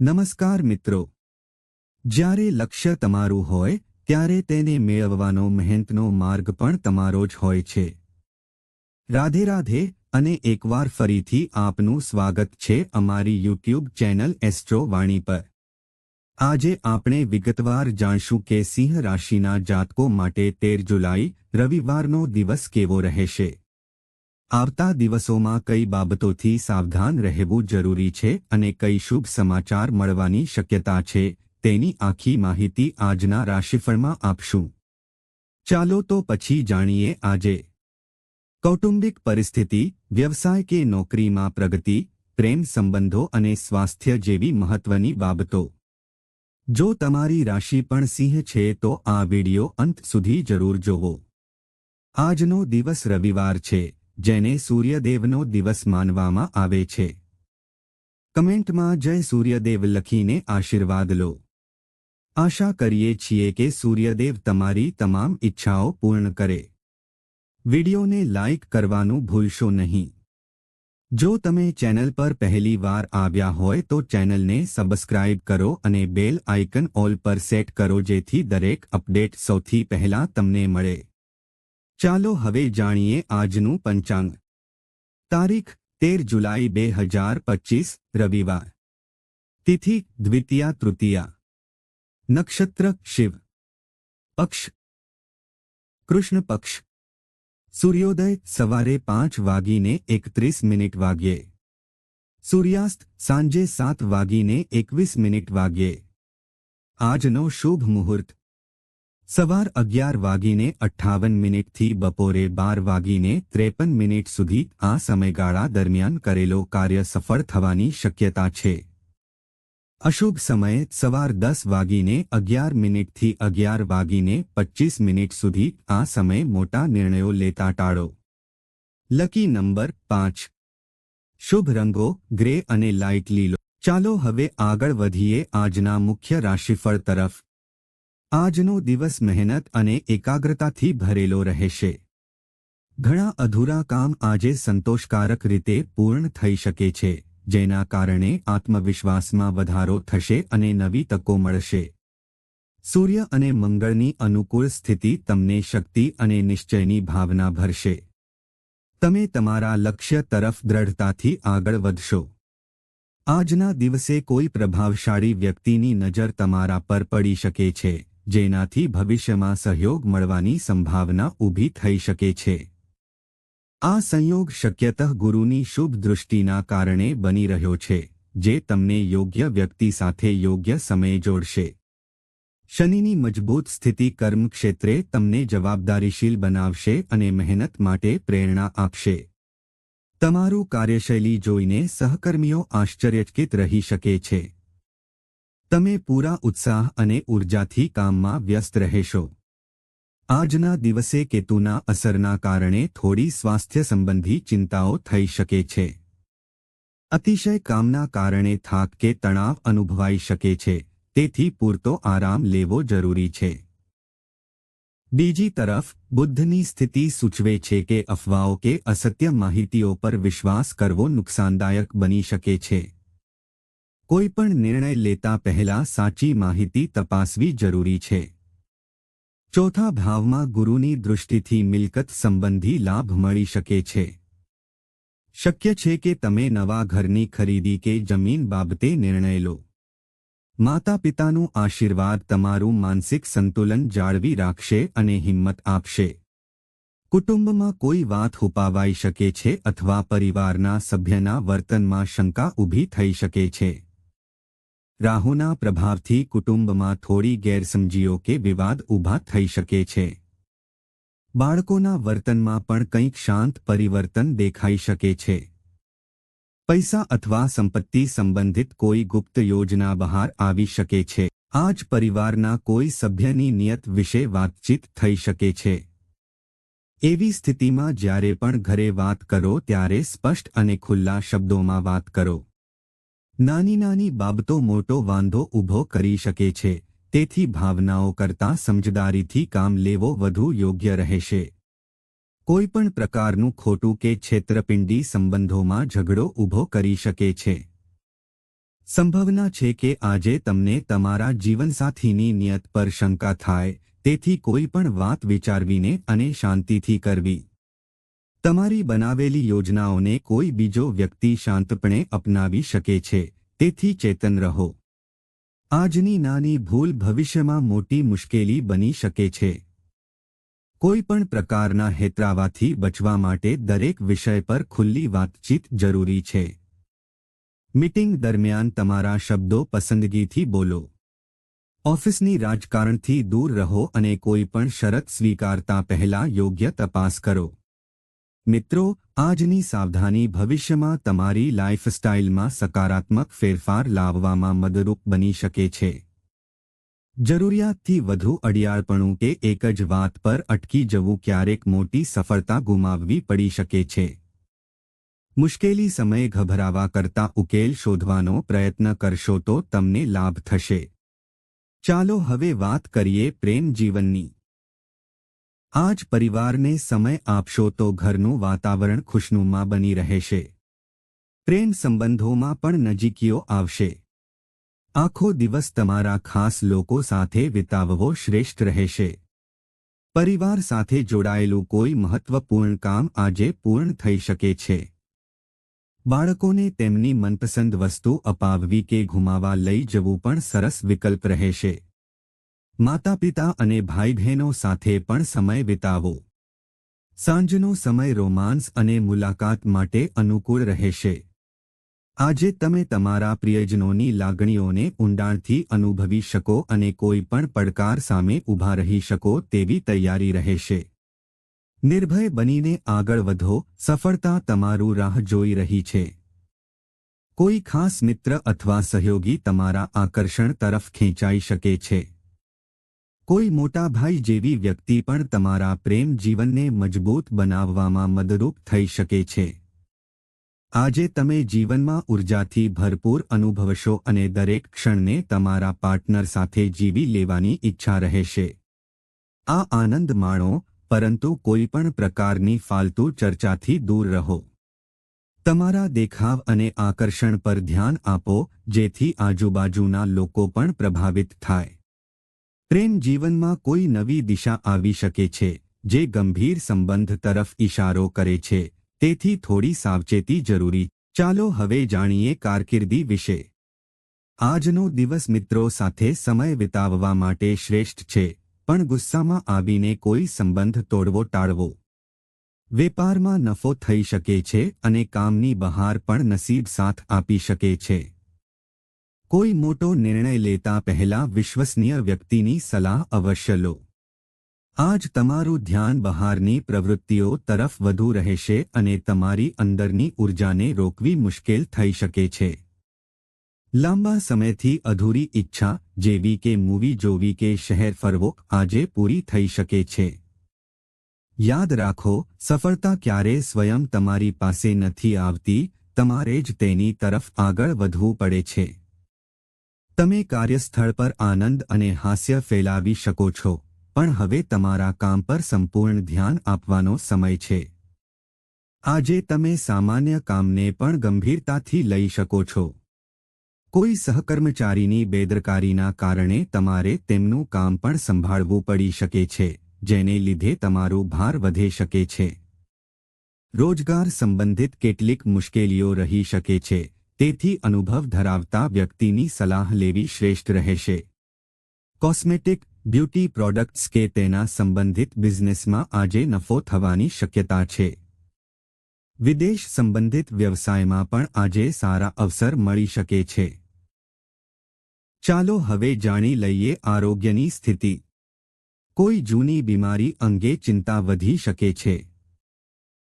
નમસ્કાર મિત્રો. જ્યારે લક્ષ્ય તમારું હોય, ત્યારે તેને મેળવવાનો મહેનતનો માર્ગ પણ તમારો જ હોય છે. રાધે રાધે અને એકવાર ફરીથી આપનું સ્વાગત છે અમારી યુટ્યુબ ચેનલ એસ્ટ્રો વાણી પર. આજે આપણે વિગતવાર જાણશું કે સિંહ રાશિના જાતકો માટે તેર જુલાઈ રવિવારનો દિવસ કેવો રહેશે. આવતા દિવસોમાં કઈ બાબતોથી સાવધાન રહેવું જરૂરી છે અને કઈ શુભ સમાચાર મળવાની શક્યતા છે, તેની આખી માહિતી આજના રાશિફળમાં આપશું. ચાલો તો પછી જાણીએ આજે. કૌટુંબિક પરિસ્થિતિ, વ્યવસાય કે નોકરીમાં પ્રગતિ, પ્રેમ સંબંધો અને સ્વાસ્થ્ય જેવી મહત્વની બાબતો. જો તમારી રાશિ પણ સિંહ છે તો આ વિડિયો અંત સુધી જરૂર જોવો. આજનો દિવસ રવિવાર છે. જેને સૂર્યદેવનો દિવસ માનવામાં આવે છે. કમેન્ટમાં જય સૂર્યદેવ લખીને આશીર્વાદ લો. આશા કરીએ છીએ કે સૂર્યદેવ તમારી તમામ ઈચ્છાઓ પૂર્ણ કરે. વિડિયોને લાઇક કરવાનું ભૂલશો નહીં. જો તમે ચેનલ પર પહેલી વાર આવ્યા હોય તો ચેનલને સબસ્ક્રાઇબ કરો અને બેલ આઇકન ઓલ પર સેટ કરો જેથી દરેક અપડેટ સૌથી પહેલા તમને મળે. ચાલો હવે જાણીએ આજનું પંચાંગ. તારીખ તેર જુલાઈ બે હજાર પચીસ, રવિવાર. તિથિ દ્વિતીયા તૃતીયા. નક્ષત્ર શિવ. પક્ષ. કૃષ્ણ પક્ષ. સૂર્યોદય સવારે પાંચ વાગીને એકત્રીસ મિનિટ વાગ્યે. સૂર્યાસ્ત સાંજે સાત વાગીને એકવીસ મિનિટ વાગ્યે. આજનો શુભ મુહૂર્ત. સવાર અગિયાર વાગીને અઠ્ઠાવન મિનિટથી બપોરે બાર વાગીને ત્રેપન મિનિટ સુધી આ સમયગાળા દરમિયાન કરેલો કાર્ય સફળ થવાની શક્યતા છે. અશુભ સમયે સવાર દસ વાગીને અગિયાર મિનિટથી અગિયાર વાગીને પચ્ચીસ મિનિટ સુધી આ સમય મોટા નિર્ણયો લેતા ટાળો. લકી નંબર પાંચ. શુભ રંગો, ગ્રે અને લાઇટ લીલો. ચાલો હવે આગળ વધીએ આજના મુખ્ય રાશિફળ તરફ. આજનો દિવસ મહેનત અને એકાગ્રતાથી ભરેલો રહેશે. ઘણા અધૂરા કામ આજે સંતોષકારક રીતે પૂર્ણ થઈ શકે છે, જેના કારણે આત્મવિશ્વાસમાં વધારો થશે અને નવી તકો મળશે. સૂર્ય અને મંગળની અનુકૂળ સ્થિતિ તમને શક્તિ અને નિશ્ચયની ભાવના ભરશે. તમે તમારા લક્ષ્ય તરફ દ્રઢતાથી આગળ વધશો. આજના દિવસે કોઈ પ્રભાવશાળી વ્યક્તિની નજર તમારા પર પડી શકે છે. જેનાથી ભવિષ્યમાં સહયોગ મળવાની સંભાવના ઊભી થઈ શકે છે. આ સંયોગ શક્યતઃ ગુરુની શુભ દૃષ્ટિના કારણે બની રહ્યો છે, જે તમને યોગ્ય વ્યક્તિ સાથે યોગ્ય સમય જોડશે. શનિની મજબૂત સ્થિતિ કર્મ ક્ષેત્રે તમને જવાબદારીશીલ બનાવશે અને મહેનત માટે પ્રેરણા આપશે. તમારું કાર્યશૈલી જોઈને સહકર્મીઓ આશ્ચર્યચકિત રહી શકે છે. તમે પૂરા ઉત્સાહ અને ઉર્જાથી કામમાં વ્યસ્ત રહેશો. આજના દિવસે કેતુના અસરના કારણે થોડી સ્વાસ્થ્ય સંબંધી ચિંતાઓ થઈ શકે છે. અતિશય કામના કારણે થાક કે તણાવ અનુભવાઈ શકે છે, તેથી પૂરતો આરામ લેવો જરૂરી છે. બીજી તરફ, બુદ્ધની સ્થિતિ સૂચવે છે કે અફવાઓ કે અસત્ય માહિતીઓ પર વિશ્વાસ કરવો નુકસાનદાયક બની શકે છે. કોઈ પણ નિર્ણય લેતા પહેલા સાચી માહિતી તપાસવી જરૂરી છે. ચોથા ભાવમાં ગુરુની દૃષ્ટિથી મિલકત સંબંધી લાભ મળી શકે છે. શક્ય છે કે તમે નવા ઘરની ખરીદી કે જમીન બાબતે નિર્ણય લો. માતા પિતાનું આશીર્વાદ તમારું માનસિક સંતુલન જાળવી રાખશે અને હિંમત આપશે. કુટુંબમાં કોઈ વાત હુપાવાઈ શકે છે અથવા પરિવારના સભ્યના વર્તનમાં શંકા ઊભી થઈ શકે છે. રાહુના પ્રભાવથી કુટુંબમાં થોડી ગેરસમજીઓ કે વિવાદ ઊભા થઈ શકે છે. બાળકોના વર્તનમાં પણ કંઈક શાંત પરિવર્તન દેખાઈ શકે છે. પૈસા અથવા સંપત્તિ સંબંધિત કોઈ ગુપ્ત યોજના બહાર આવી શકે છે. આજ પરિવારના કોઈ સભ્યની નિયત વિશે વાતચીત થઈ શકે છે. એવી સ્થિતિમાં જ્યારે પણ ઘરે વાત કરો ત્યારે સ્પષ્ટ અને ખુલ્લા શબ્દોમાં વાત કરો. નાની નાની બાબતો મોટો વાંધો ઊભો કરી શકે છે, તેથી ભાવનાઓ કરતાં સમજદારીથી કામ લેવો વધુ યોગ્ય રહેશે. કોઈપણ પ્રકારનું ખોટું કે છેતરપિંડી સંબંધોમાં ઝઘડો ઊભો કરી શકે છે. સંભાવના છે કે આજે તમને તમારા જીવનસાથીની નિયત પર શંકા થાય, તેથી કોઈ પણ વાત વિચારવીને અને શાંતિથી કરવી. તમારી બનાવેલી યોજનાઓને કોઈ બીજો વ્યક્તિ શાંતપણે અપનાવી શકે છે, તેથી ચેતન રહો. આજની નાની ભૂલ ભવિષ્યમાં મોટી મુશ્કેલી બની શકે છે. કોઈપણ પ્રકારના હેતરાવાથી બચવા માટે દરેક વિષય પર ખુલ્લી વાતચીત જરૂરી છે. મીટિંગ દરમિયાન તમારા શબ્દો પસંદગીથી બોલો. ઓફિસની રાજકારણથી દૂર રહો અને કોઈ પણ શરત સ્વીકારતા પહેલા યોગ્ય તપાસ કરો. મિત્રો, આજની સાવધાની ભવિષ્યમાં તમારી લાઇફસ્ટાઇલમાં સકારાત્મક ફેરફાર લાવવામાં મદદરૂપ બની શકે છે. જરૂરિયાતથી વધુ અડિયાળપણું કે એક જ વાત પર અટકી જવું ક્યારેક મોટી સફળતા ગુમાવવી પડી શકે છે. મુશ્કેલી સમયે ગભરાવા કરતા ઉકેલ શોધવાનો પ્રયત્ન કરશો તો તમને લાભ થશે. ચાલો હવે વાત કરીએ પ્રેમ જીવનની. આજ પરિવારને સમય આપશો તો ઘરનું વાતાવરણ ખુશનુમા બની રહેશે. પ્રેમ સંબંધોમાં પણ નજીકીઓ આવશે. આખો દિવસ તમારા ખાસ લોકો સાથે વિતાવવો શ્રેષ્ઠ રહેશે. પરિવાર સાથે જોડાયેલું કોઈ મહત્વપૂર્ણ કામ આજે પૂર્ણ થઈ શકે છે. બાળકોને તેમની મનપસંદ વસ્તુ અપાવવી કે ઘુમાવા લઈ જવું પણ સરસ વિકલ્પ રહેશે. માતાપિતા અને ભાઈ બહેનો સાથે પણ સમય વિતાવો. સાંજનો સમય રોમાન્સ અને મુલાકાત માટે અનુકૂળ રહેશે. આજે તમે તમારા પ્રિયજનોની લાગણીઓને ઊંડાણથી અનુભવી શકો અને કોઈ પણ પડકાર સામે ઊભા રહી શકો તેવી તૈયારી રહેશે. નિર્ભય બનીને આગળ વધો, સફળતા તમારું રાહ જોઈ રહી છે. કોઈ ખાસ મિત્ર અથવા સહયોગી તમારા આકર્ષણ તરફ ખેંચાઈ શકે છે. કોઈ મોટા ભાઈ જેવી વ્યક્તિ પણ તમારા પ્રેમ જીવનને મજબૂત બનાવવામાં મદદરૂપ થઈ શકે છે. આજે તમે જીવનમાં ઉર્જાથી ભરપૂર અનુભવશો અને દરેક ક્ષણને તમારા પાર્ટનર સાથે જીવી લેવાની ઈચ્છા રહેશે. આ આનંદ માણો, પરંતુ કોઈ પણ પ્રકારની ફાલતુ ચર્ચાથી દૂર રહો. તમારા દેખાવ અને આકર્ષણ પર ધ્યાન આપો, જેથી આજુબાજુના લોકો પણ પ્રભાવિત થાય. પ્રેમ જીવનમાં કોઈ નવી દિશા આવી શકે છે, જે ગંભીર સંબંધ તરફ ઇશારો કરે છે. તેથી થોડી સાવચેતી જરૂરી. ચાલો હવે જાણીએ કારકિર્દી વિશે. આજનો દિવસ મિત્રો સાથે સમય વિતાવવા માટે શ્રેષ્ઠ છે, પણ ગુસ્સામાં આવીને કોઈ સંબંધ તોડવો ટાળવો. વેપારમાં નફો થઈ શકે છે અને કામની બહાર પણ નસીબ સાથ આપી શકે છે. કોઈ મોટો નિર્ણય લેતા પહેલા વિશ્વસનીય વ્યક્તિની સલાહ અવશ્ય લો. આજ તમારું ધ્યાન બહારની પ્રવૃત્તિઓ તરફ વધુ રહેશે અને તમારી અંદરની ઉર્જાને રોકવી મુશ્કેલ થઈ શકે છે. લાંબા સમયથી અધૂરી ઈચ્છા જેવી કે મૂવી જોવી કે શહેર ફરવો, આજે પૂરી થઈ શકે છે. યાદ રાખો, સફળતા ક્યારે સ્વયં તમારી પાસે નથી આવતી, તમારે જ તેની તરફ આગળ વધવું પડે છે. તમે કાર્યસ્થળ પર આનંદ અને હાસ્ય ફેલાવી શકો છો, પણ હવે તમારા કામ પર સંપૂર્ણ ધ્યાન આપવાનો સમય છે. આજે તમે સામાન્ય કામને પણ ગંભીરતાથી લઈ શકો છો. કોઈ સહકર્મચારીની બેદરકારીના કારણે તમારે તેમનું કામ પણ સંભાળવું પડી શકે છે, જેને લીધે તમારું ભાર વધે શકે છે. રોજગાર સંબંધિત કેટલીક મુશ્કેલીઓ રહી શકે છે તેથી અનુભવ ધરાવતા વ્યક્તિની સલાહ લેવી શ્રેષ્ઠ રહેશે. કોસ્મેટિક બ્યુટી પ્રોડક્ટ્સ કે તેના સંબંધિત બિઝનેસમાં આજે નફો થવાની શક્યતા છે. વિદેશ સંબંધિત વ્યવસાયમાં પણ આજે સારા અવસર મળી શકે છે. ચાલો હવે જાણી લઈએ આરોગ્યની સ્થિતિ. કોઈ જૂની બીમારી અંગે ચિંતા વધી શકે છે.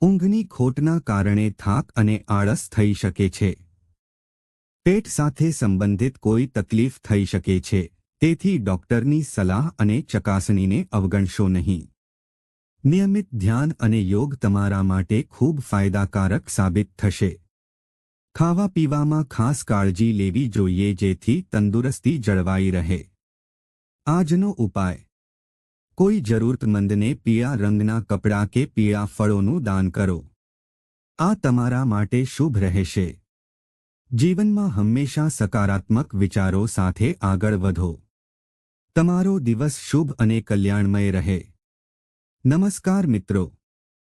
ઊંઘની ખોટના કારણે થાક અને આળસ થઈ શકે છે. પેટ સાથે સંબંધિત કોઈ તકલીફ થઈ શકે છે, તેથી ડોક્ટરની સલાહ અને ચકાસણીને અવગણશો નહીં. નિયમિત ધ્યાન અને યોગ તમારા માટે ખૂબ ફાયદાકારક સાબિત થશે. ખાવા પીવામાં ખાસ કાળજી લેવી જોઈએ જેથી તંદુરસ્તી જળવાઈ રહે. આજનો ઉપાય. કોઈ જરૂરતમંદને પીળા રંગના કપડાં કે પીળા ફળોનું દાન કરો. આ તમારા માટે શુભ રહેશે. જીવનમાં હંમેશા સકારાત્મક વિચારો સાથે આગળ વધો. તમારો દિવસ શુભ અને કલ્યાણમય રહે. નમસ્કાર મિત્રો.